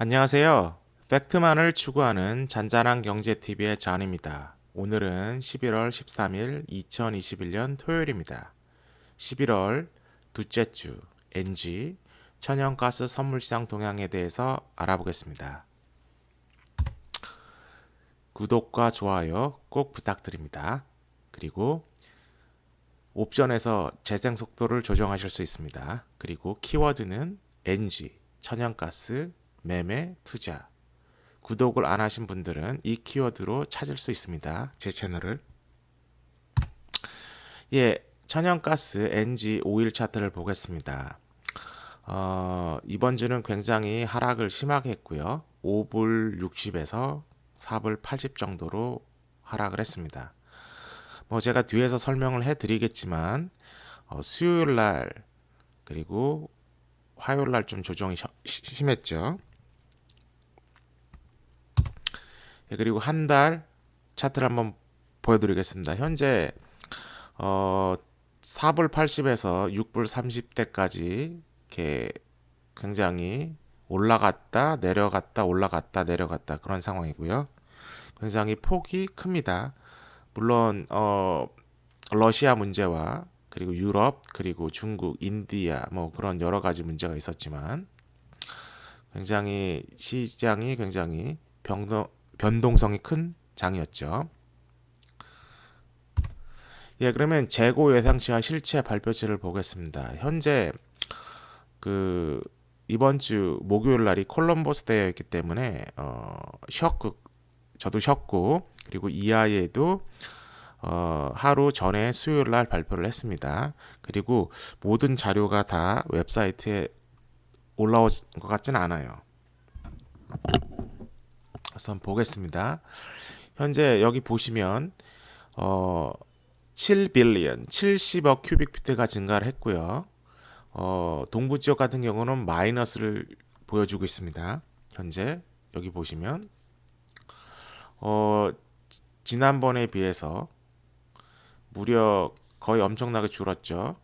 안녕하세요. 팩트만을 추구하는 잔잔한 경제TV의 잔입니다. 오늘은 11월 13일 2021년 토요일입니다. 11월 둘째 주 NG 천연가스 선물시장 동향에 대해서 알아보겠습니다. 구독과 좋아요 꼭 부탁드립니다. 그리고 옵션에서 재생 속도를 조정하실 수 있습니다. 그리고 키워드는 NG, 천연가스, 매매, 투자. 구독을 안 하신 분들은 이 키워드로 찾을 수 있습니다. 제 채널을. 예, 천연가스 NG 오일 차트를 보겠습니다. 어, 이번 주는 굉장히 하락을 심하게 했고요. 5불 60에서 4불 80 정도로 하락을 했습니다. 뭐 제가 뒤에서 설명을 해 드리겠지만 어, 수요일 날 그리고 화요일 날 좀 조정이 심했죠. 예, 그리고 한 달 차트를 한번 보여드리겠습니다. 현재 어, 4불 80에서 6불 30대까지 이렇게 굉장히 올라갔다 내려갔다 올라갔다 내려갔다 그런 상황이고요. 굉장히 폭이 큽니다. 물론 어 러시아 문제와 그리고 유럽 그리고 중국, 인디아 뭐 그런 여러 가지 문제가 있었지만 굉장히 시장이 굉장히 변동 변동성이 큰 장이었죠. 예, 그러면 재고 예상치와 실체 발표치를 보겠습니다. 현재 그 이번 주 목요일 날이 콜럼버스 데이였기 때문에 어 쉬었고 저도 쉬었고 그리고 EI에도 어, 하루 전에 수요일 날 발표를 했습니다. 그리고 모든 자료가 다 웹사이트에 올라온 것 같지는 않아요. 우선 보겠습니다. 현재 여기 보시면 어, 7빌리언, 70억 큐빅 피트가 증가를 했고요. 어, 동부 지역 같은 경우는 마이너스를 보여주고 있습니다. 현재 여기 보시면 어, 지난번에 비해서 무려 거의 엄청나게 줄었죠.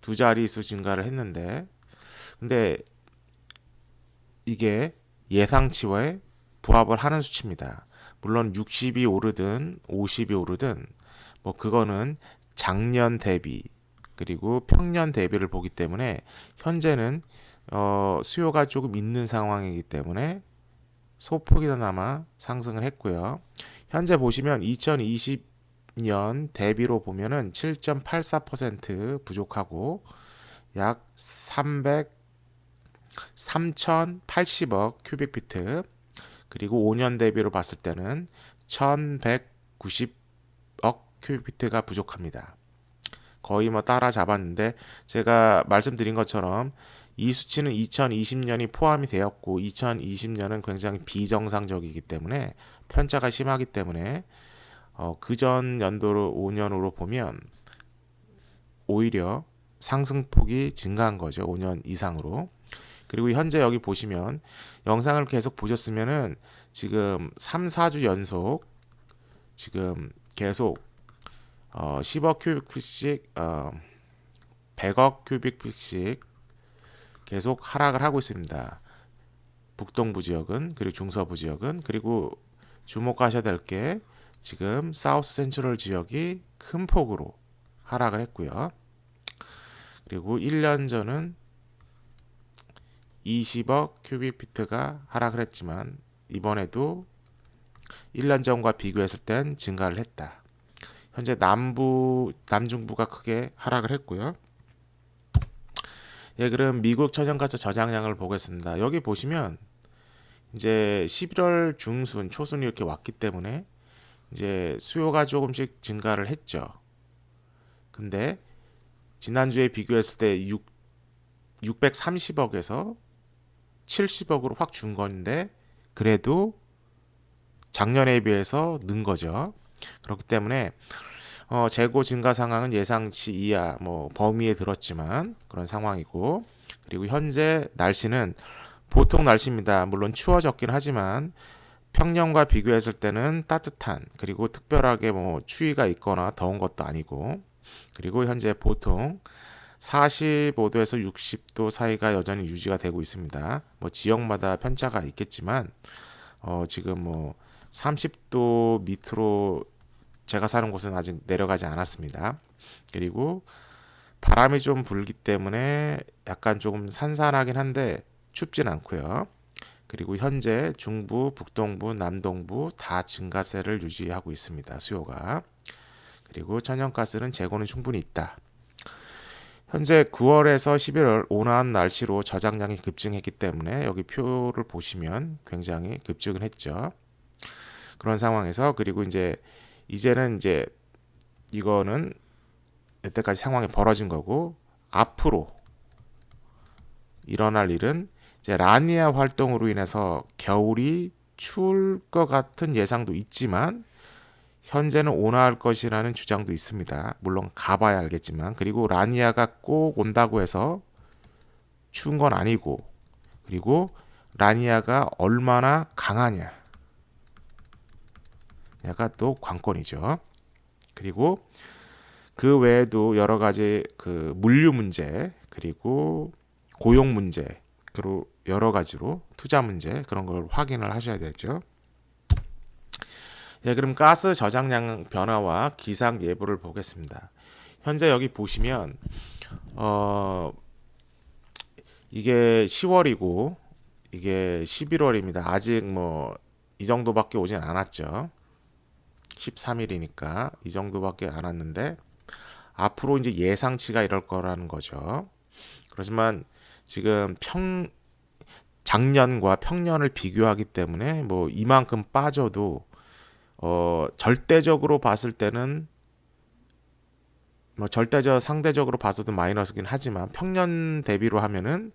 두 자릿수 증가를 했는데, 근데 이게 예상치와의 부합을 하는 수치입니다. 물론 60이 오르든 50이 오르든 뭐 그거는 작년 대비 그리고 평년 대비를 보기 때문에 현재는 어, 수요가 조금 있는 상황이기 때문에 소폭이나마 상승을 했고요. 현재 보시면 2020년 대비로 보면은 7.84% 부족하고 약 300, 3,080억 큐빅피트 그리고 5년 대비로 봤을 때는 1,190억 큐빅피트가 부족합니다. 거의 뭐 따라잡았는데 제가 말씀드린 것처럼 이 수치는 2020년이 포함이 되었고 2020년은 굉장히 비정상적이기 때문에 편차가 심하기 때문에 어, 그전 연도로 5년으로 보면 오히려 상승폭이 증가한 거죠. 5년 이상으로. 그리고 현재 여기 보시면 영상을 계속 보셨으면은 지금 3, 4주 연속 지금 계속 어, 10억 큐빅핏씩 어, 100억 큐빅핏씩 계속 하락을 하고 있습니다. 북동부 지역은 그리고 중서부 지역은 그리고 주목하셔야 될 게 지금 사우스 센트럴 지역이 큰 폭으로 하락을 했고요. 그리고 1년 전은 20억 큐빅피트가 하락을 했지만 이번에도 1년 전과 비교했을 땐 증가를 했다. 현재 남부 남중부가 크게 하락을 했고요. 예, 그럼 미국 천연가스 저장량을 보겠습니다. 여기 보시면 이제 11월 중순, 초순 이렇게 왔기 때문에 이제 수요가 조금씩 증가를 했죠. 근데 지난주에 비교했을 때 6, 630억에서 70억으로 확 준 건데 그래도 작년에 비해서 는 거죠. 그렇기 때문에 어, 재고 증가 상황은 예상치 이하 뭐 범위에 들었지만 그런 상황이고 그리고 현재 날씨는 보통 날씨입니다. 물론 추워졌긴 하지만 평년과 비교했을 때는 따뜻한 그리고 특별하게 뭐 추위가 있거나 더운 것도 아니고 그리고 현재 보통 45도에서 60도 사이가 여전히 유지가 되고 있습니다. 뭐 지역마다 편차가 있겠지만 어 지금 뭐 30도 밑으로 제가 사는 곳은 아직 내려가지 않았습니다. 그리고 바람이 좀 불기 때문에 약간 조금 산산하긴 한데 춥진 않고요. 그리고 현재 중부, 북동부, 남동부 다 증가세를 유지하고 있습니다. 수요가. 그리고 천연가스는 재고는 충분히 있다. 현재 9월에서 11월 온화한 날씨로 저장량이 급증했기 때문에 여기 표를 보시면 굉장히 급증을 했죠. 그런 상황에서 그리고 이제 이제는 이제 이거는 여태까지 상황이 벌어진 거고 앞으로 일어날 일은 이제 라니아 활동으로 인해서 겨울이 추울 것 같은 예상도 있지만 현재는 온화할 것이라는 주장도 있습니다. 물론 가봐야 알겠지만 그리고 라니아가 꼭 온다고 해서 추운 건 아니고 그리고 라니아가 얼마나 강하냐 야가 또 관건이죠. 그리고 그 외에도 여러 가지 그 물류 문제 그리고 고용 문제 그리고 여러 가지로 투자 문제 그런 걸 확인을 하셔야 되죠. 예, 그럼 가스 저장량 변화와 기상 예보를 보겠습니다. 현재 여기 보시면 어 이게 10월이고 이게 11월입니다. 아직 뭐 이 정도밖에 오진 않았죠. 13일이니까 이 정도밖에 안 왔는데 앞으로 이제 예상치가 이럴 거라는 거죠. 그렇지만 지금 평 작년과 평년을 비교하기 때문에 뭐 이만큼 빠져도 어 절대적으로 봤을 때는 뭐 절대적 상대적으로 봐서도 마이너스긴 하지만 평년 대비로 하면은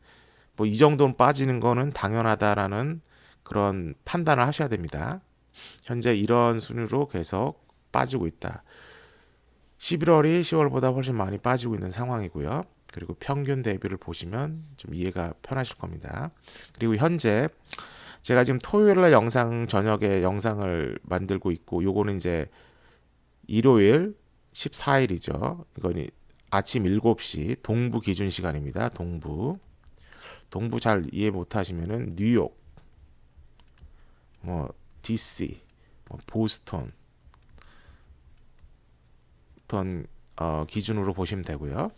뭐 이 정도는 빠지는 거는 당연하다라는 그런 판단을 하셔야 됩니다. 현재 이런 순위로 계속 빠지고 있다. 11월이 10월보다 훨씬 많이 빠지고 있는 상황이고요. 그리고 평균 대비를 보시면 좀 이해가 편하실 겁니다. 그리고 현재 제가 지금 토요일 날 영상 저녁에 영상을 만들고 있고 요거는 이제 일요일 14일이죠. 이거는 아침 7시 동부 기준 시간입니다. 동부. 동부 잘 이해 못 하시면은 뉴욕 뭐 DC, 뭐 보스턴 던 어, 기준으로 보시면 되고요.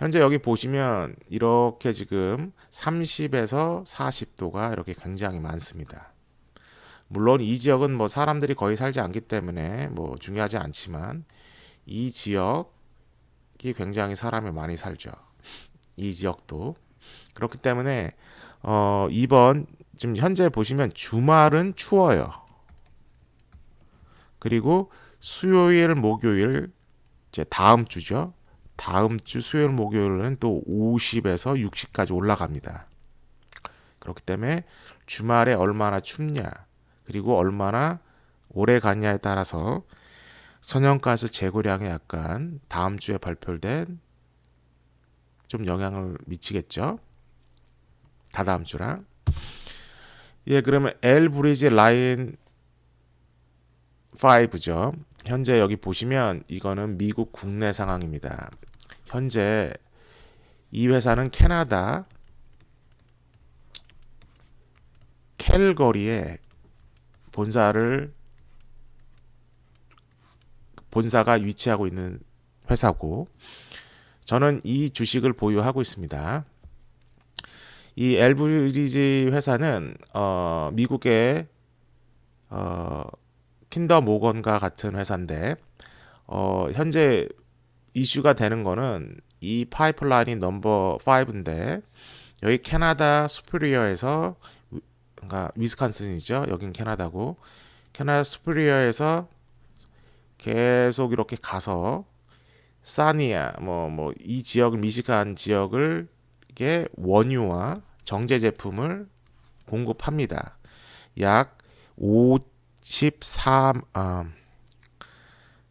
현재 여기 보시면 이렇게 지금 30에서 40도가 이렇게 굉장히 많습니다. 물론 이 지역은 뭐 사람들이 거의 살지 않기 때문에 뭐 중요하지 않지만 이 지역이 굉장히 사람이 많이 살죠. 이 지역도 그렇기 때문에 어 이번 지금 현재 보시면 주말은 추워요. 그리고 수요일, 목요일 이제 다음 주죠. 다음 주 수요일, 목요일은 또 50에서 60까지 올라갑니다. 그렇기 때문에 주말에 얼마나 춥냐, 그리고 얼마나 오래 갔냐에 따라서 천연가스 재고량에 약간 다음 주에 발표된 좀 영향을 미치겠죠. 다다음 주랑. 예, 그러면 L 브리지 라인 5죠. 현재 여기 보시면 이거는 미국 국내 상황입니다. 현재 이 회사는 캐나다 캘거리에 본사를 본사가 위치하고 있는 회사고 저는 이 주식을 보유하고 있습니다. 이 엘브리지 회사는 어, 미국의 어, 킨더 모건과 같은 회사인데 어, 현재 이슈가 되는 거는 이 파이프라인이 넘버 5인데 여기 캐나다 수프리어에서 그러니까 위스콘신이죠. 여긴 캐나다고 캐나다 수프리어에서 계속 이렇게 가서 사니아 뭐 뭐 이 지역 미시간 지역을 게 원유와 정제 제품을 공급합니다. 약 53, 아,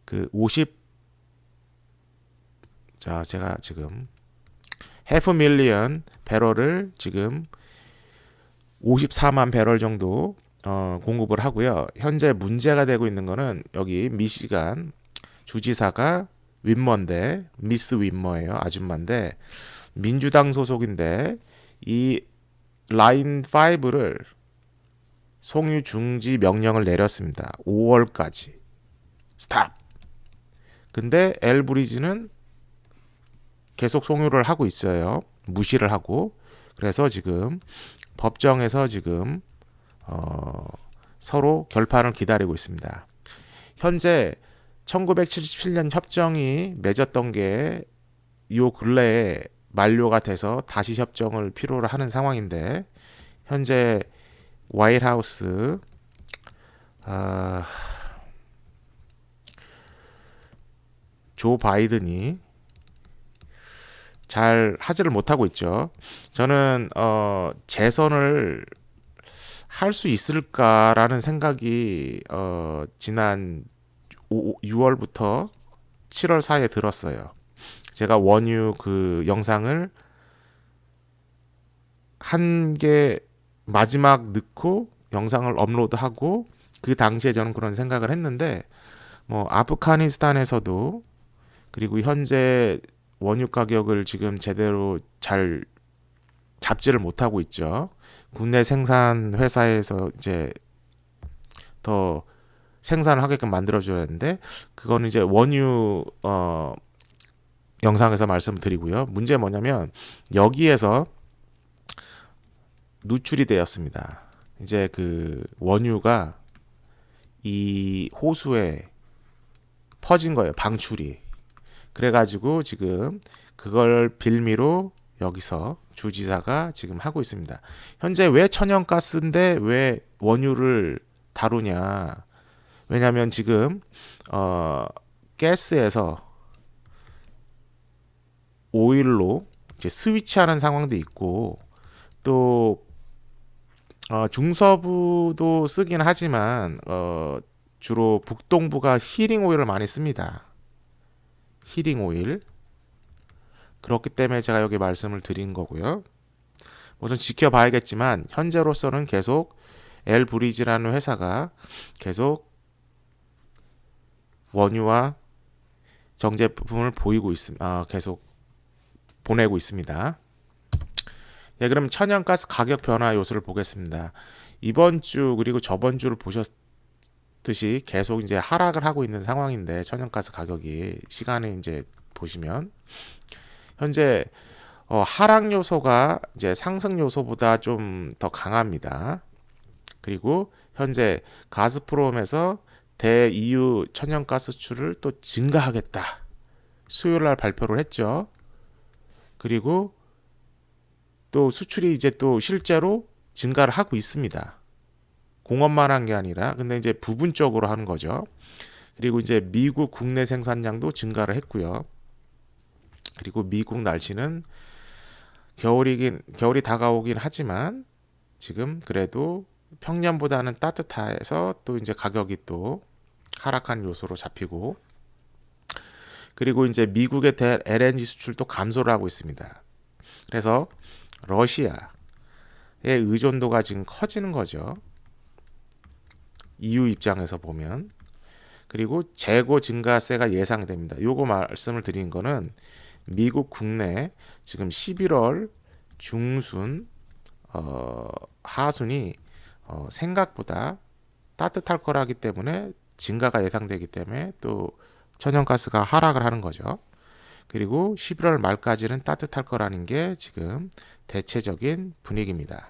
그 50, 자, 제가 지금 해프 밀리언 배럴을 지금 54만 배럴 정도 어, 공급을 하고요. 현재 문제가 되고 있는 거는 여기 미시간 주지사가 윈머인데 미스 윈머예요. 아줌마인데 민주당 소속인데 이 라인 5를 송유 중지 명령을 내렸습니다. 5월까지 스탑. 근데 엘브리지는 계속 송유를 하고 있어요. 무시를 하고 그래서 지금 법정에서 지금 어, 서로 결판을 기다리고 있습니다. 현재 1977년 협정이 맺었던 게 요 근래에 만료가 돼서 다시 협정을 필요로 하는 상황인데 현재 와이트하우스 아, 조 바이든이 잘 하지를 못하고 있죠. 저는 어, 재선을 할 수 있을까라는 생각이 어, 지난 6월부터 7월 사이에 들었어요. 제가 원유 그 영상을 한 개 마지막 넣고 영상을 업로드하고 그 당시에 저는 그런 생각을 했는데 뭐 아프가니스탄에서도 그리고 현재 원유 가격을 지금 제대로 잘 잡지를 못하고 있죠. 국내 생산 회사에서 이제 더 생산을 하게끔 만들어줘야 하는데 그거는 이제 원유 어 영상에서 말씀드리고요. 문제 뭐냐면 여기에서 누출이 되었습니다. 이제 그 원유가 이 호수에 퍼진 거예요. 방출이. 그래가지고 지금 그걸 빌미로 여기서 주지사가 지금 하고 있습니다. 현재 왜 천연가스인데 왜 원유를 다루냐? 왜냐하면 지금 어 가스에서 오일로 이제 스위치하는 상황도 있고 또 어, 중서부도 쓰긴 하지만 어, 주로 북동부가 히링 오일을 많이 씁니다. 히링 오일. 그렇기 때문에 제가 여기 말씀을 드린 거고요. 우선 지켜봐야겠지만 현재로서는 계속 엘 브리지라는 회사가 계속 원유와 정제품을 보이고 있습니다. 아, 계속 보내고 있습니다. 예, 그럼 천연가스 가격 변화 요소를 보겠습니다. 이번 주 그리고 저번 주를 보셨 듯이 계속 이제 하락을 하고 있는 상황인데 천연가스 가격이 시간을 이제 보시면 현재 어, 하락 요소가 이제 상승 요소보다 좀 더 강합니다. 그리고 현재 가스프롬에서 대EU 천연가스 수출을 또 증가하겠다. 수요일 날 발표를 했죠. 그리고 또 수출이 이제 또 실제로 증가를 하고 있습니다. 공업만 한 게 아니라 근데 이제 부분적으로 하는 거죠. 그리고 이제 미국 국내 생산량도 증가를 했고요. 그리고 미국 날씨는 겨울이긴 겨울이 다가오긴 하지만 지금 그래도 평년보다는 따뜻해서 또 이제 가격이 또 하락한 요소로 잡히고 그리고 이제 미국의 대 LNG 수출도 감소를 하고 있습니다. 그래서 러시아의 의존도가 지금 커지는 거죠. EU 입장에서 보면 그리고 재고 증가세가 예상됩니다. 요거 말씀을 드린 거는 미국 국내 지금 11월 중순 어, 하순이 어, 생각보다 따뜻할 거라기 때문에 증가가 예상되기 때문에 또 천연가스가 하락을 하는 거죠. 그리고 11월 말까지는 따뜻할 거라는 게 지금 대체적인 분위기입니다.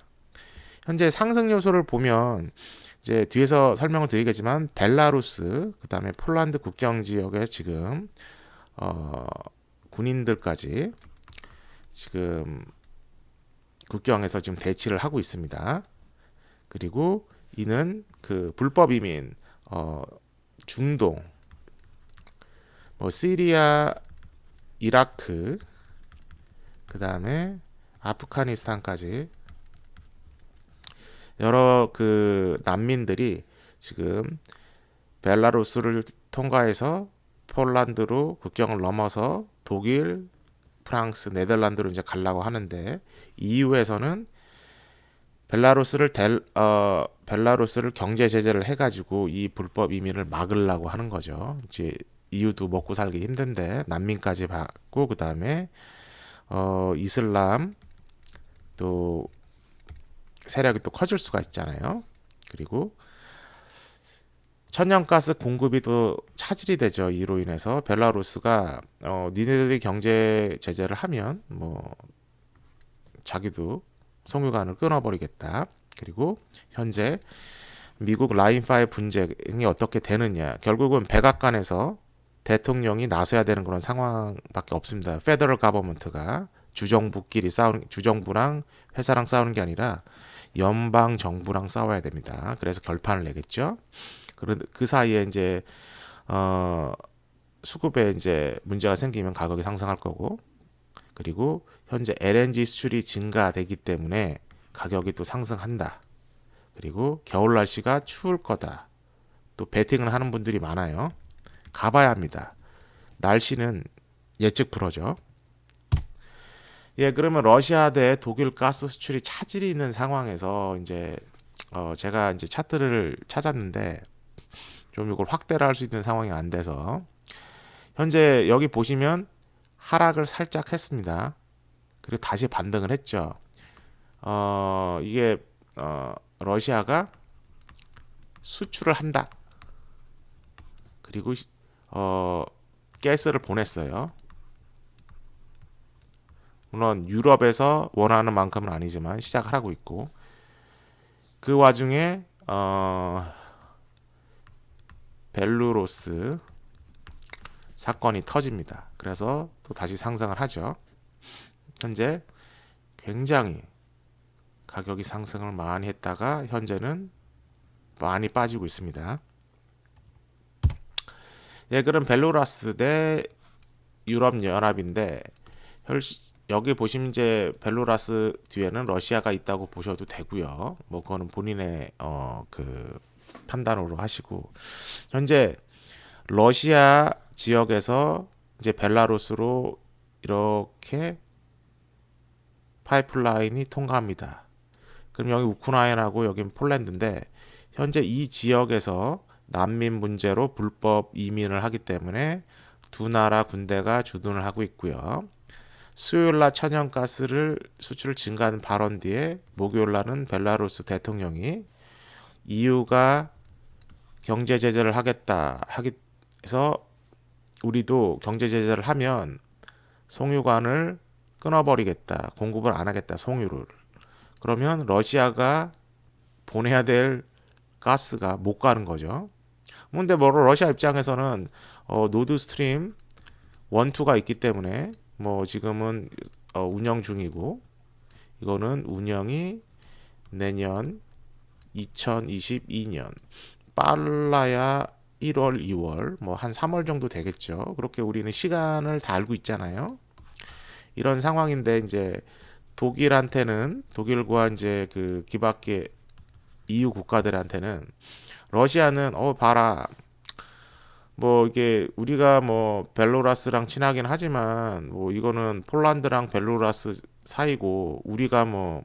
현재 상승 요소를 보면 이제 뒤에서 설명을 드리겠지만 벨라루스 그다음에 폴란드 국경 지역에 지금 어 군인들까지 지금 국경에서 지금 대치를 하고 있습니다. 그리고 이는 그 불법 이민 어 중동 뭐 시리아 이라크 그 다음에 아프가니스탄까지 여러 그 난민들이 지금 벨라루스를 통과해서 폴란드로 국경을 넘어서 독일, 프랑스, 네덜란드로 이제 가려고 하는데 EU에서는 벨라루스를 델, 어, 벨라루스를 경제 제재를 해가지고 이 불법 이민을 막으려고 하는 거죠. 이제 이유도 먹고 살기 힘든데 난민까지 받고 그 다음에 어 이슬람 또 세력이 또 커질 수가 있잖아요. 그리고 천연가스 공급이 또 차질이 되죠. 이로 인해서 벨라루스가 어 니네들이 경제 제재를 하면 뭐 자기도 송유관을 끊어버리겠다. 그리고 현재 미국 라인5 분쟁이 어떻게 되느냐. 결국은 백악관에서 대통령이 나서야 되는 그런 상황밖에 없습니다. 페더럴 가버먼트가 주정부끼리 싸우는 주정부랑 회사랑 싸우는 게 아니라 연방 정부랑 싸워야 됩니다. 그래서 결판을 내겠죠. 그런 그 사이에 이제 어 수급에 이제 문제가 생기면 가격이 상승할 거고 그리고 현재 LNG 수출이 증가되기 때문에 가격이 또 상승한다. 그리고 겨울 날씨가 추울 거다. 또 베팅을 하는 분들이 많아요. 가봐야 합니다. 날씨는 예측 불허죠. 예, 그러면 러시아 대 독일 가스 수출이 차질이 있는 상황에서 이제 어 제가 이제 차트를 찾았는데 좀 이걸 확대를 할 수 있는 상황이 안 돼서 현재 여기 보시면 하락을 살짝 했습니다. 그리고 다시 반등을 했죠. 어, 이게 어, 러시아가 수출을 한다. 그리고 어, 가스를 보냈어요. 물론 유럽에서 원하는 만큼은 아니지만 시작을 하고 있고 그 와중에 어, 벨루로스 사건이 터집니다. 그래서 또 다시 상승을 하죠. 현재 굉장히 가격이 상승을 많이 했다가 현재는 많이 빠지고 있습니다. 예, 그럼 벨로라스 대 유럽 연합인데 여기 보시면 이제 벨로라스 뒤에는 러시아가 있다고 보셔도 되고요. 뭐 그거는 본인의 어 그 판단으로 하시고 현재 러시아 지역에서 이제 벨라루스로 이렇게 파이프라인이 통과합니다. 그럼 여기 우크라이나고 여긴 폴란드인데 현재 이 지역에서 난민 문제로 불법 이민을 하기 때문에 두 나라 군대가 주둔을 하고 있고요. 수요일 날 천연가스를 수출을 증가하는 발언 뒤에 목요일 날은 벨라루스 대통령이 EU가 경제 제재를 하겠다 하기 해서 우리도 경제 제재를 하면 송유관을 끊어버리겠다. 공급을 안 하겠다. 송유를. 그러면 러시아가 보내야 될 가스가 못 가는 거죠. 근데 뭐 러시아 입장에서는 어, 노드 스트림 1, 2가 있기 때문에 뭐 지금은 어, 운영 중이고 이거는 운영이 내년 2022년 빨라야 1월, 2월, 뭐 한 3월 정도 되겠죠. 그렇게 우리는 시간을 다 알고 있잖아요. 이런 상황인데 이제 독일한테는 독일과 이제 그 기밖에 EU 국가들한테는 러시아는 어 봐라 뭐 이게 우리가 뭐 벨로라스랑 친하긴 하지만 뭐 이거는 폴란드랑 벨로라스 사이고 우리가 뭐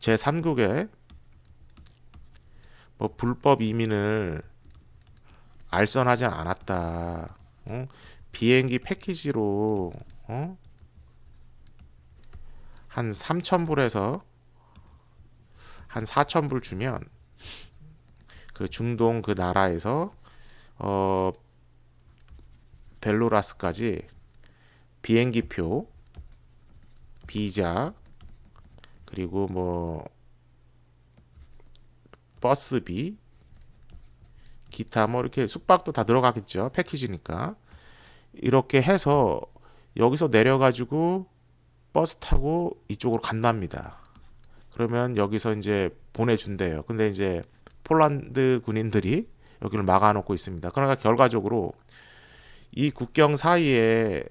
제3국에 뭐 불법 이민을 알선하지 않았다. 어? 비행기 패키지로 어? 한 3,000불에서 한 4,000불 주면 그 중동 그 나라에서 어 벨로라스까지 비행기표, 비자 그리고 뭐 버스비 기타 뭐 이렇게 숙박도 다 들어가겠죠. 패키지니까. 이렇게 해서 여기서 내려가지고 버스 타고 이쪽으로 간답니다. 그러면 여기서 이제 보내준대요. 근데 이제 폴란드 군인들이 여기를 막아놓고 있습니다. 그러니까 결과적으로 이 국경 사이에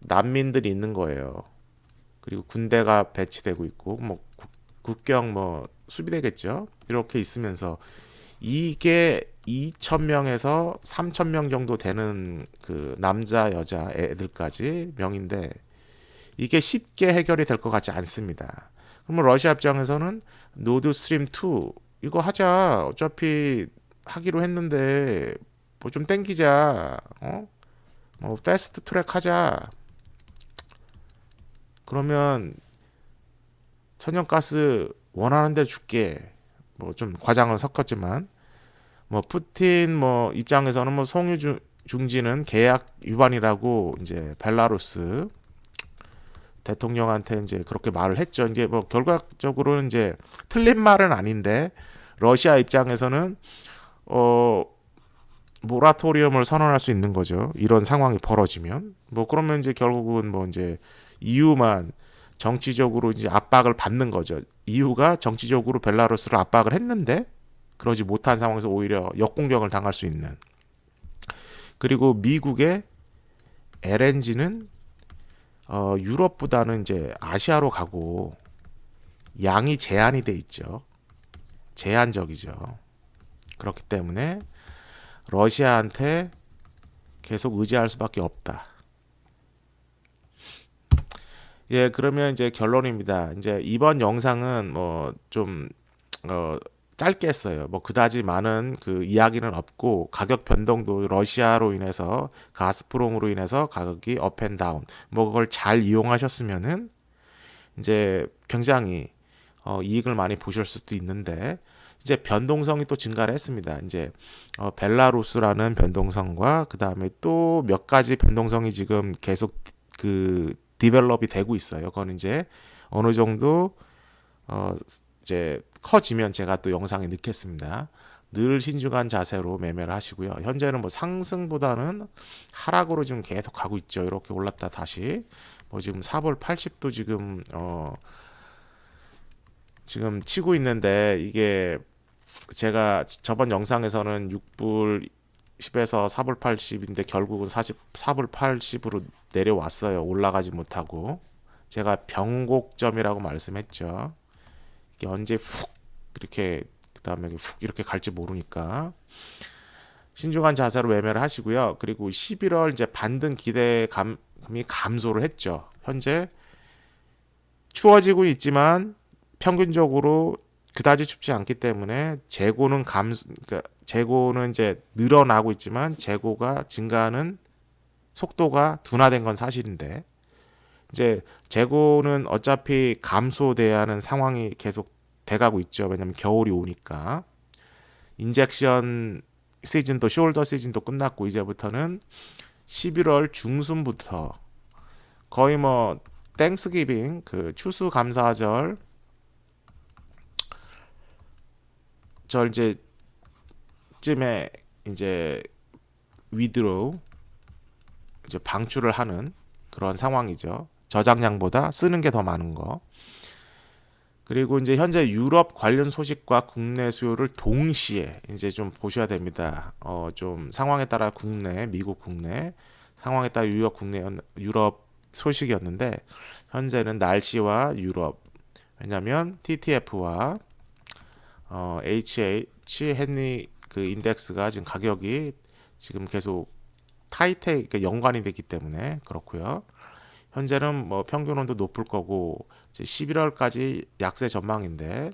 난민들이 있는 거예요. 그리고 군대가 배치되고 있고 뭐 국경 뭐 수비되겠죠. 이렇게 있으면서 이게 2,000명에서 3,000명 정도 되는 그 남자 여자 애들까지 명인데 이게 쉽게 해결이 될 것 같지 않습니다. 그러면 러시아 입장에서는 노드 스트림 2 이거 하자. 어차피 하기로 했는데 뭐 좀 땡기자. 어? 뭐 패스트 트랙 하자. 그러면 천연가스 원하는 데 줄게. 뭐 좀 과장을 섞었지만 뭐 푸틴 뭐 입장에서는 뭐 송유 중- 중지는 계약 위반이라고 이제 벨라루스 대통령한테 이제 그렇게 말을 했죠. 이제 뭐 결과적으로는 이제 틀린 말은 아닌데 러시아 입장에서는 어 모라토리엄을 선언할 수 있는 거죠. 이런 상황이 벌어지면 뭐 그러면 이제 결국은 뭐 이제 EU만 정치적으로 이제 압박을 받는 거죠. EU가 정치적으로 벨라루스를 압박을 했는데 그러지 못한 상황에서 오히려 역공격을 당할 수 있는 그리고 미국의 LNG는 어, 유럽보다는 이제 아시아로 가고 양이 제한이 돼 있죠. 제한적이죠. 그렇기 때문에 러시아한테 계속 의지할 수밖에 없다. 예, 그러면 이제 결론입니다. 이제 이번 영상은 뭐좀 어, 짧게 했어요. 뭐 그다지 많은 그 이야기는 없고 가격 변동도 러시아로 인해서 가스프롬으로 인해서 가격이 업앤 다운 뭐 그걸 잘 이용하셨으면은 이제 굉장히 어, 이익을 많이 보실 수도 있는데 이제 변동성이 또 증가를 했습니다. 이제 어, 벨라루스라는 변동성과 그 다음에 또 몇 가지 변동성이 지금 계속 그 디벨롭이 되고 있어요. 그건 이제 어느 정도 어, 이제 커지면 제가 또 영상에 넣겠습니다. 늘 신중한 자세로 매매를 하시고요. 현재는 뭐 상승보다는 하락으로 지금 계속 가고 있죠. 이렇게 올랐다 다시 뭐 지금 4불 80도 지금 어 지금 치고 있는데 이게 제가 저번 영상에서는 6불 10에서 4불 80인데 결국은 40 4불 80으로 내려왔어요. 올라가지 못하고 제가 변곡점이라고 말씀했죠. 이게 언제 훅 이렇게 그다음에 훅 이렇게 갈지 모르니까 신중한 자세로 매매를 하시고요. 그리고 11월 이제 반등 기대감이 감소를 했죠. 현재 추워지고 있지만 평균적으로 그다지 춥지 않기 때문에 재고는 감 그러니까 재고는 이제 늘어나고 있지만 재고가 증가하는 속도가 둔화된 건 사실인데 이제 재고는 어차피 감소돼야 하는 상황이 계속 돼가고 있죠. 왜냐면 겨울이 오니까 인젝션 시즌도 숄더 시즌도 끝났고 이제부터는 11월 중순부터 거의 뭐 땡스기빙 그 추수 감사절 절 이제 쯤에 이제 위드로 이제 방출을 하는 그런 상황이죠. 저장량보다 쓰는 게 더 많은 거. 그리고 이제 현재 유럽 관련 소식과 국내 수요를 동시에 이제 좀 보셔야 됩니다. 어, 좀 상황에 따라 국내, 미국 국내, 상황에 따라 유럽 국내, 유럽 소식이었는데 현재는 날씨와 유럽 왜냐하면 TTF와 어, HH 헨리 그 인덱스가 지금 가격이 지금 계속 타이트에 그러니까 연관이 되기 때문에 그렇고요. 현재는 뭐 평균 온도 높을 거고 이제 11월까지 약세 전망인데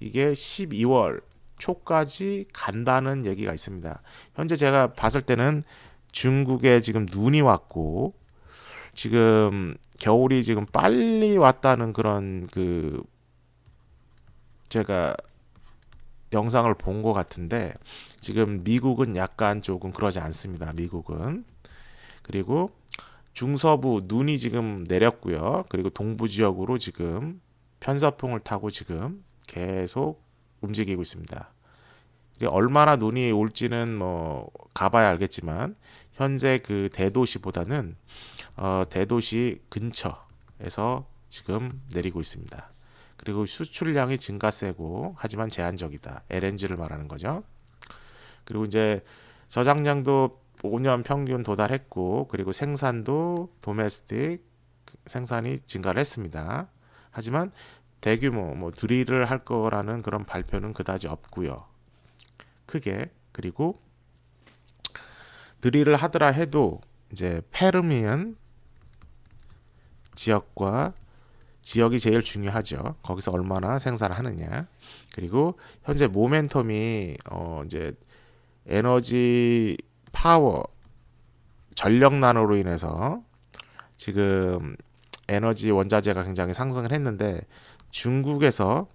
이게 12월 초까지 간다는 얘기가 있습니다. 현재 제가 봤을 때는 중국에 지금 눈이 왔고 지금 겨울이 지금 빨리 왔다는 그런 그 제가 영상을 본 것 같은데 지금 미국은 약간 조금 그러지 않습니다. 미국은 그리고 중서부 눈이 지금 내렸고요. 그리고 동부 지역으로 지금 편서풍을 타고 지금 계속 움직이고 있습니다. 얼마나 눈이 올지는 뭐 가봐야 알겠지만 현재 그 대도시보다는 어 대도시 근처에서 지금 내리고 있습니다. 그리고 수출량이 증가세고 하지만 제한적이다. LNG를 말하는 거죠. 그리고 이제 저장량도 5년 평균 도달했고 그리고 생산도 도메스틱 생산이 증가를 했습니다. 하지만 대규모 뭐 드릴을 할 거라는 그런 발표는 그다지 없고요. 크게 그리고 드릴을 하더라 해도 이제 페르미안 지역과 지역이 제일 중요하죠. 거기서 얼마나 생산을 하느냐. 그리고 현재 모멘텀이 어 이제 에너지 파워 전력난으로 인해서 지금 에너지 원자재가 굉장히 상승을 했는데 중국에서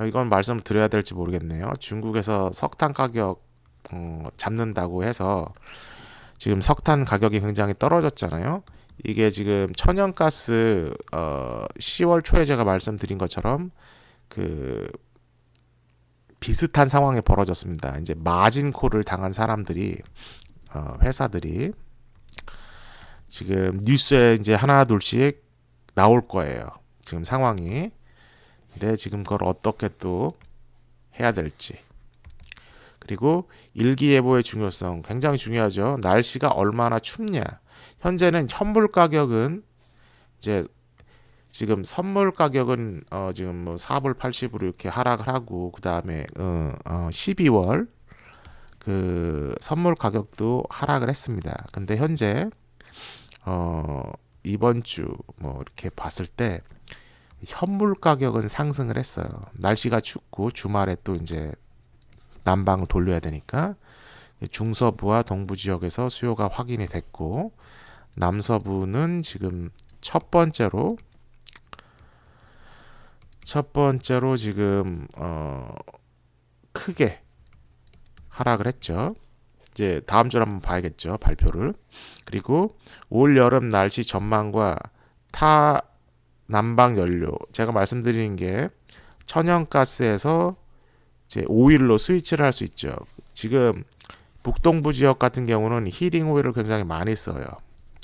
어, 이건 말씀을 드려야 될지 모르겠네요. 중국에서 석탄 가격 어, 잡는다고 해서 지금 석탄 가격이 굉장히 떨어졌잖아요. 이게 지금 천연가스 어 10월 초에 제가 말씀드린 것처럼 그 비슷한 상황이 벌어졌습니다. 이제 마진콜을 당한 사람들이 어 회사들이 지금 뉴스에 이제 하나 둘씩 나올 거예요. 지금 상황이. 근데 지금 그걸 어떻게 또 해야 될지. 그리고 일기예보의 중요성 굉장히 중요하죠. 날씨가 얼마나 춥냐. 현재는 현물 가격은 이제 지금 선물 가격은 어 지금 뭐 4불 80으로 이렇게 하락을 하고 그다음에 어, 어 12월 그 선물 가격도 하락을 했습니다. 근데 현재 어 이번 주 뭐 이렇게 봤을 때 현물 가격은 상승을 했어요. 날씨가 춥고 주말에 또 이제 난방을 돌려야 되니까 중서부와 동부 지역에서 수요가 확인이 됐고 남서부는 지금 첫 번째로 첫 번째로 지금 어 크게 하락을 했죠. 이제 다음 주를 한번 봐야겠죠 발표를 그리고 올 여름 날씨 전망과 타 난방 연료 제가 말씀드리는 게 천연가스에서 이제 오일로 스위치를 할 수 있죠. 지금 북동부 지역 같은 경우는 히딩 오일을 굉장히 많이 써요.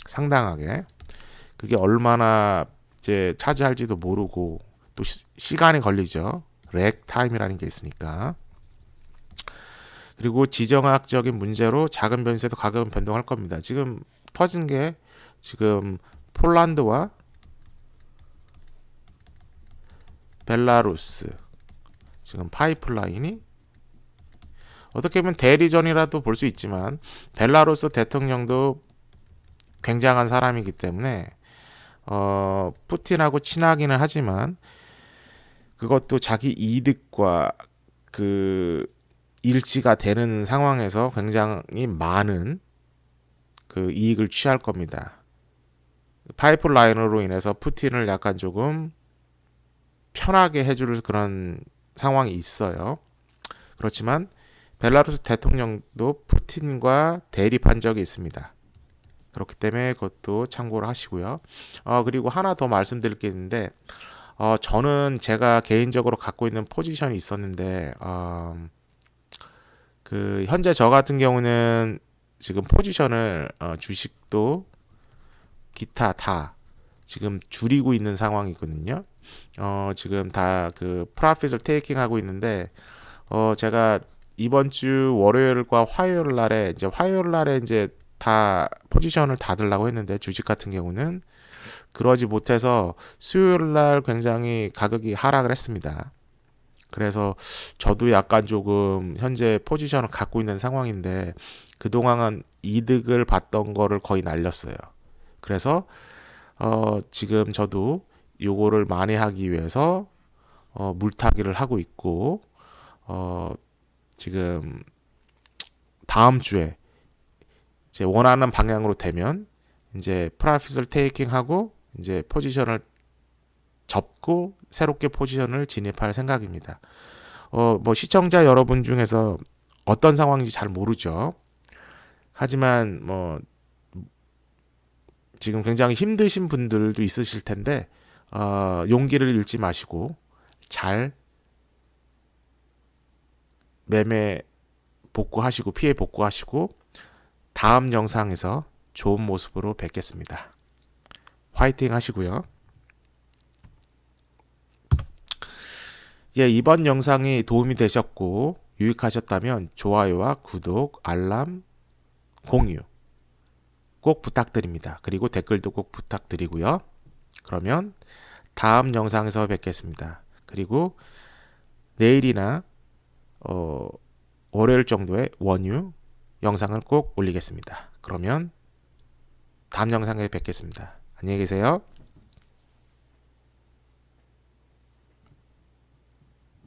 상당하게 그게 얼마나 이제 차지할지도 모르고 또 시, 간이 걸리죠. 렉 타임이라는 게 있으니까. 그리고 지정학적인 문제로 작은 변수에도 가격은 변동할 겁니다. 지금 터진 게 지금 폴란드와 벨라루스 지금 파이프라인이 어떻게 보면 대리전이라도 볼 수 있지만 벨라루스 대통령도 굉장한 사람이기 때문에 어 푸틴하고 친하기는 하지만 그것도 자기 이득과 그 일치가 되는 상황에서 굉장히 많은 그 이익을 취할 겁니다. 파이프라인으로 인해서 푸틴을 약간 조금 편하게 해줄 그런 상황이 있어요. 그렇지만 벨라루스 대통령도 푸틴과 대립한 적이 있습니다. 그렇기 때문에 그것도 참고를 하시고요. 어, 그리고 하나 더 말씀드릴 게 있는데, 어, 저는 제가 개인적으로 갖고 있는 포지션이 있었는데, 어, 그 현재 저 같은 경우는 지금 포지션을 어, 주식도 기타 다 지금 줄이고 있는 상황이거든요. 어, 지금 다 그 프라핏을 테이킹 하고 있는데 어, 제가 이번 주 월요일과 화요일 날에 이제 화요일 날에 이제 다 포지션을 닫으려고 했는데 주식 같은 경우는 그러지 못해서 수요일 날 굉장히 가격이 하락을 했습니다. 그래서 저도 약간 조금 현재 포지션을 갖고 있는 상황인데 그동안은 이득을 봤던 거를 거의 날렸어요. 그래서 어 지금 저도 요거를 만회하기 위해서 어 물타기를 하고 있고 어 지금 다음 주에 이제 원하는 방향으로 되면 이제 프라핏을 테이킹하고 이제 포지션을 접고 새롭게 포지션을 진입할 생각입니다. 어, 뭐 시청자 여러분 중에서 어떤 상황인지 잘 모르죠. 하지만 뭐 지금 굉장히 힘드신 분들도 있으실 텐데 어, 용기를 잃지 마시고 잘 매매 복구하시고 피해 복구하시고 다음 영상에서 좋은 모습으로 뵙겠습니다. 화이팅 하시고요. 예, 이번 영상이 도움이 되셨고 유익하셨다면 좋아요와 구독, 알람, 공유 꼭 부탁드립니다. 그리고 댓글도 꼭 부탁드리고요. 그러면 다음 영상에서 뵙겠습니다. 그리고 내일이나 어, 월요일 정도의 원유 영상을 꼭 올리겠습니다. 그러면 다음 영상에 뵙겠습니다. 안녕히 계세요.